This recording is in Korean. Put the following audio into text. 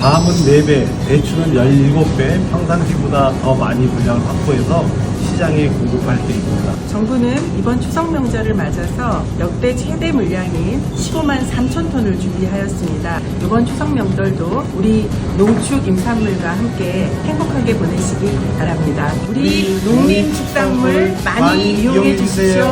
밤은 4배, 배추는 17배, 평상시보다 더 많이 분량을 확보해서 시장에 공급할 계획입니다. 정부는 이번 추석 명절을 맞아서 역대 최대 물량인 15만 3천 톤을 준비하였습니다. 이번 추석 명절도 우리 농축 임산물과 함께 행복하게 보내시기 바랍니다. 우리 농림 축산물 많이 이용해 주십시오.